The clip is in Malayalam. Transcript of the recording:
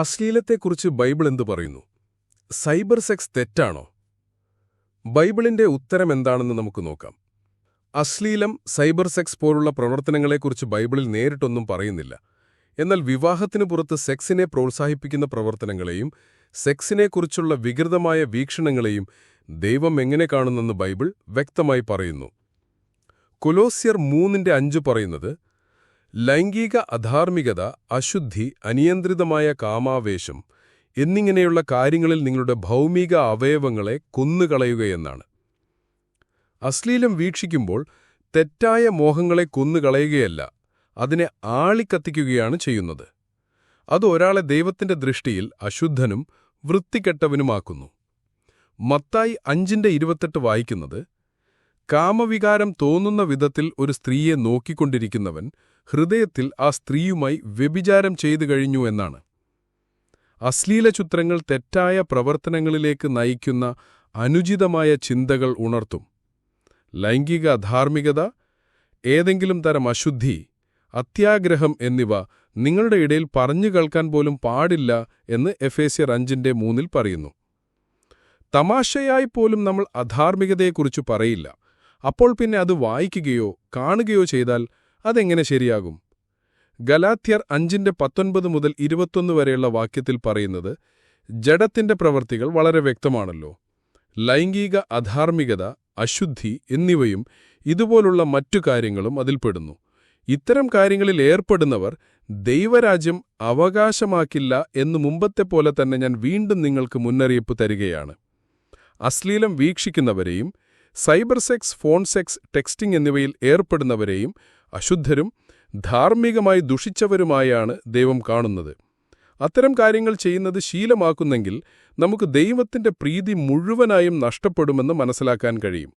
അശ്ലീലത്തെക്കുറിച്ച് ബൈബിൾ എന്തു പറയുന്നു? സൈബർ സെക്സ് തെറ്റാണോ? ബൈബിളിന്റെ ഉത്തരം എന്താണെന്ന് നമുക്ക് നോക്കാം. അശ്ലീലം സൈബർ സെക്സ് പോലുള്ള പ്രവർത്തനങ്ങളെക്കുറിച്ച് ബൈബിളിൽ നേരിട്ടൊന്നും പറയുന്നില്ല. എന്നാൽ വിവാഹത്തിന് പുറത്ത് സെക്സിനെ പ്രോത്സാഹിപ്പിക്കുന്ന പ്രവർത്തനങ്ങളെയും സെക്സിനെക്കുറിച്ചുള്ള വികൃതമായ വീക്ഷണങ്ങളെയും ദൈവം എങ്ങനെ കാണുന്നെന്ന് ബൈബിൾ വ്യക്തമായി പറയുന്നു. കൊലോസ്യർ മൂന്നിന്റെ അഞ്ച് പറയുന്നത് ലൈംഗിക അധാർമികത അശുദ്ധി അനിയന്ത്രിതമായ കാമാവേശം എന്നിങ്ങനെയുള്ള കാര്യങ്ങളിൽ നിങ്ങളുടെ ഭൗമിക അവയവങ്ങളെ കൊന്നുകളയുകയെന്നാണ് അശ്ലീലം വീക്ഷിക്കുമ്പോൾ തെറ്റായ മോഹങ്ങളെ കൊന്നുകളയുകയല്ല അതിനെ ആളിക്കത്തിക്കുകയാണ് ചെയ്യുന്നത്. അത് ഒരാളെ ദൈവത്തിന്റെ ദൃഷ്ടിയിൽ അശുദ്ധനും വൃത്തികെട്ടവനുമാക്കുന്നു. മത്തായി അഞ്ചിന്റെ ഇരുപത്തെട്ട് വായിക്കുന്നത് കാമവികാരം തോന്നുന്ന വിധത്തിൽ ഒരു സ്ത്രീയെ നോക്കിക്കൊണ്ടിരിക്കുന്നവൻ ഹൃദയത്തിൽ ആ സ്ത്രീയുമായി വ്യഭിചാരം ചെയ്തു കഴിഞ്ഞു എന്നാണ്. അശ്ലീല ചിത്രങ്ങൾ തെറ്റായ പ്രവർത്തനങ്ങളിലേക്ക് നയിക്കുന്ന അനുചിതമായ ചിന്തകൾ ഉണർത്തും. ലൈംഗിക അധാർമികത ഏതെങ്കിലും തരം അശുദ്ധി അത്യാഗ്രഹം എന്നിവ നിങ്ങളുടെ ഇടയിൽ പറഞ്ഞു കേൾക്കാൻ പോലും പാടില്ല എന്ന് എഫേസ്യർ അഞ്ചിന്റെ മൂന്നിൽ പറയുന്നു. തമാശയായി പോലും നമ്മൾ അധാർമികതയെക്കുറിച്ച് പറയില്ല. അപ്പോൾ പിന്നെ അത് വായിക്കുകയോ കാണുകയോ ചെയ്താൽ അതെങ്ങനെ ശരിയാകും? ഗലാത്യർ അഞ്ചിന്റെ പത്തൊൻപത് മുതൽ ഇരുപത്തൊന്ന് വരെയുള്ള വാക്യത്തിൽ പറയുന്നത് ജഡത്തിന്റെ പ്രവൃത്തികൾ വളരെ വ്യക്തമാണല്ലോ. ലൈംഗിക അധാർമികത അശുദ്ധി എന്നിവയും ഇതുപോലുള്ള മറ്റു കാര്യങ്ങളും അതിൽപ്പെടുന്നു ഇത്തരം കാര്യങ്ങളിൽ ഏർപ്പെടുന്നവർ ദൈവരാജ്യം അവകാശമാക്കില്ല എന്ന് മുമ്പത്തെ പോലെ തന്നെ ഞാൻ വീണ്ടും നിങ്ങൾക്ക് മുന്നറിയിപ്പ് തരികയാണ്. അശ്ലീലം വീക്ഷിക്കുന്നവരെയും cyber sex phone sex texting എന്നിവയിൽ ഏർപ്പെടുന്നവരെയും അശുദ്ധരും ധാർമ്മികമായി ദുഷിച്ചവരുമായാണ് ദൈവം കാണുന്നത്. അത്തരം കാര്യങ്ങൾ ചെയ്യുന്നത് ശീലമാക്കുന്നെങ്കിൽ നമുക്ക് ദൈവത്തിന്റെ പ്രീതി മുഴുവനായും നഷ്ടപ്പെടുമെന്ന് മനസ്സിലാക്കാൻ കഴിയും.